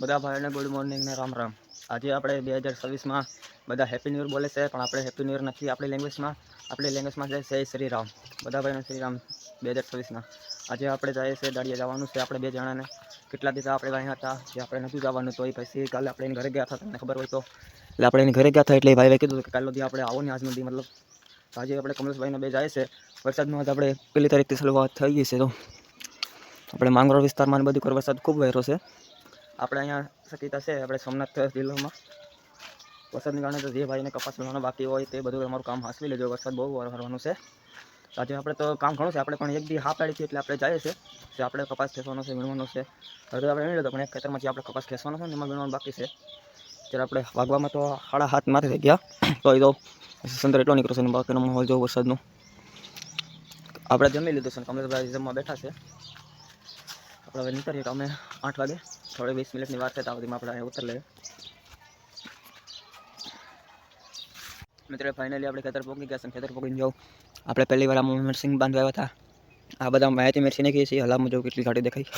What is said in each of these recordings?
બધા ભાઈઓને good morning ને રામ રામ. આજે આપણે બે હજાર છવ્વીસમાં બધા હેપી ન્યૂ બોલે છે, પણ આપણે હેપી ન્યૂ નથી આપણી લેંગ્વેજમાં આપણી લેંગ્વેજમાં છે જય શ્રી રામ. બધા ભાઈઓને શ્રી રામ બે હજાર છવ્વીસના. આજે આપણે જઈએ છીએ દાડીએ જવાનું છે આપણે બે જણાને. કેટલા દિવસ આપણે અહીંયા હતા, જે આપણે નથી જવાનું તો એ પછી કાલે આપણે એને ઘરે ગયા હતા, તમને ખબર હોય તો. એટલે આપણે એને ઘરે ગયા હતા એટલે એ ભાઈએ કીધું કે કાલે દી આપણે આવો ને આજ નથી મતલબ આજે આપણે કમલેશભાઈને બે જાય છે વરસાદમાં આજ આપણે પહેલી તારીખથી શરૂઆત થઈ ગઈ છે તો. આપણે માંગરોળ વિસ્તારમાં બધું વરસાદ ખૂબ વહેરો છે. આપણે અહીંયા શકીતા છે આપણે સોમનાથ જિલ્લામાં. વરસાદને કારણે તો જે ભાઈને કપાસ વીણવાનો બાકી હોય તે બધું અમારું કામ હાંસવી લેજો. વરસાદ બહુ વરવાનું છે. આજે આપણે તો કામ ઘણું છે. આપણે પણ એક બી હા પાડી છે એટલે આપણે જઈએ છીએ. જે આપણે કપાસ ખેંચવાનો છે, વીણવાનો છે. હવે આપણે વીણી પણ એક ખેતરમાંથી આપણે કપાસ ખેંચવાનો છે એમાં વીણવાનું બાકી છે. જ્યારે આપણે વાગવામાં તો સાડા હાથ મારી થઈ ગયા. તો એ તો સંદર એટલો નીકળ્યો છે ને બાકીનો માહોલ જો વરસાદનો. આપણે જમી લીધું છે કમલેશભાઈ જમવા બેઠા છે. આપણે હવે નીકળીએ તો અમે આઠ વાગે. થોડે વીસ મિનિટની વાર છે ત્યાં સુધીમાં આપણે ઉતર લઈએ. મિત્રો ફાઇનલી આપણે ખેતર પોકી ગયા છે ખેતર પોકીને જાઉં આપણે પહેલી વાર આમાં મિરસિંગ બાંધવા હતા. આ બધા માહિતી મિરસી નાખીએ છીએ. હલામાં જો કેટલી ગાડી દેખાય.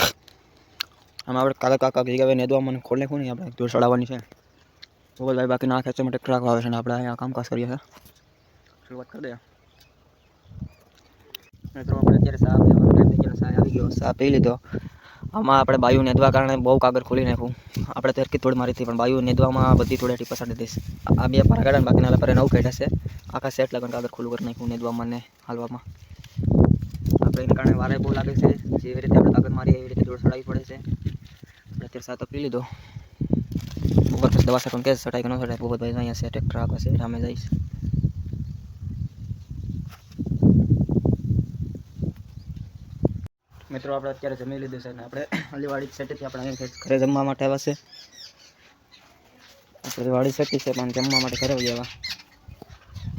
આમાં આપણે કાકા કાકા ઘી ગયા નેદવા મને ખોલ નહીં આપણે દૂર ચડાવવાની છે. તો બાકી ના ખેંચવા માટે ટ્રક આવે છે ને આપણે અહીંયા કામકાજ કરીએ છીએ. શરૂઆત કરી દઈએ. મિત્રો, આપણે અત્યારે સા પીવાનો ટાઈમ થઈ ગયો સા આવી ગયો. સાપ પી લીધો. આમાં આપણે બાયુ નેદવા કારણે બહુ કાગળ ખોલી નાખું. આપણે તરકી થોડ મારી હતી પણ બાયુ નેદવામાં બધી થોડી ટીપા સાડી દઈશ. આ બે પારા કાઢે બાકીના પર નવું કાઢ્યા છે આખા સેટ લગન કાગળ ખુલ્લું કરી નાખ્યું નેદવામાં ને હાલવામાં. આપણે એના કારણે વારે બહુ લાગે છે. જેવી રીતે આપણે કાગળ મારીએ, એવી રીતે દોડ સડાવી પડે છે. આપણે અત્યારે સા તો પી લીધો. ઉપર દવા સટવાનું કે સટાઈ કે ન સટાય ભૂપતભાઈ અહીંયા છે ટ્રેક્ટર આગળ છે, રામે જઈશ મિત્રો, આપણે અત્યારે જમી લીધું છે અને આપણે અલીવાડી સેટીથી આપણે અહીંયા ઘરે જમવા માટે આવ્યા છે. આપણે વાડી સેટી છે, પણ જમવા માટે ઘરે આવ્યા.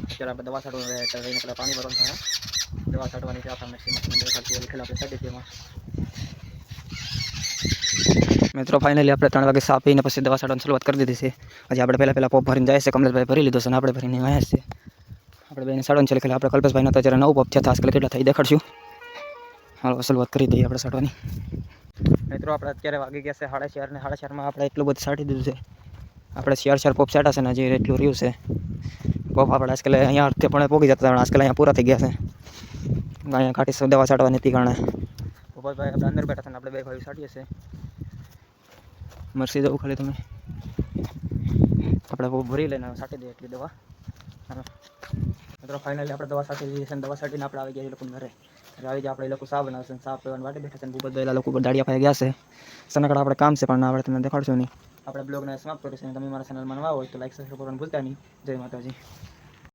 અત્યારે આપણે દવા છાંટવાનું રહે એટલે આપણે પાણી ભરવાનું થાય. દવા છાંટવાની છે, આપણા લખેલા આપણે સેટી મિત્રો ફાઇનલી આપણે ત્રણ વાગે સા પીને પછી દવા છાંટવાની શરૂઆત કરી દીધી છે. હજી આપણે પહેલાં પહેલાં પોપ ભરીને જાય છે, કમલેશભાઈ ભરી લીધો છે અને આપણે ભરીને આવ્યા છે. આપણે બેને સાડવાનું છે, લખેલા. આપણે કલ્પેશભાઈના તો જ્યારે નવ પોપ થયા તો આજકાલ કેટલા થઈ દેખાડશું. હાલો વાત કરી દઈએ આપણે સાડવાની મિત્રો આપણે અત્યારે વાગી ગયા છે સાડા ચાર ને સાડા ચારમાં આપણે એટલું બધું સાટી દીધું છે. આપણે ચાર ચાર પોપ સાટા છે ને હજી એટલું રહ્યું છે. પોપ આપણે આજકાલ અહીંયા અર્થે પણ પોગી જતા પણ આજકાલ અહીંયા પૂરા થઈ ગયા છે. અહીંયા કાઢી દવા છાંટવાની હતી કારણે. ભોપાલભાઈ આપણે અંદર બેઠા છે ને આપણે બે ભાઈ સાટીએ છીએ. મરસી દઉં ખાલી તમે. આપણે બહુ ભરી લઈને સાટી દઈએ એટલી દવા. મિત્રો ફાઇનલી આપણે દવા સાથે જઈએ છે અને દવા સાટીને આપણે આવી ગયા એ લોકો ઘરે. એટલે આવી જાય આપણે એ લોકો સાફ બનાવશે સાફ પીવાની વાટે બેઠા છે ભૂપત ભૂપતભાઈ લોકો ઉપર દાડિયા પાસે ગયા છે. સનકડા આપણે કામ છે, પણ આપણે તમને દેખાડશું નહીં. આપણે બ્લોગને સમાપ્ત કરીશું તમે મારા ચેનલમાં નવા હોય તો લાઈક સબસ્ક્રાઈબ કરવાનું ભૂલતા નહીં. જય માતાજી.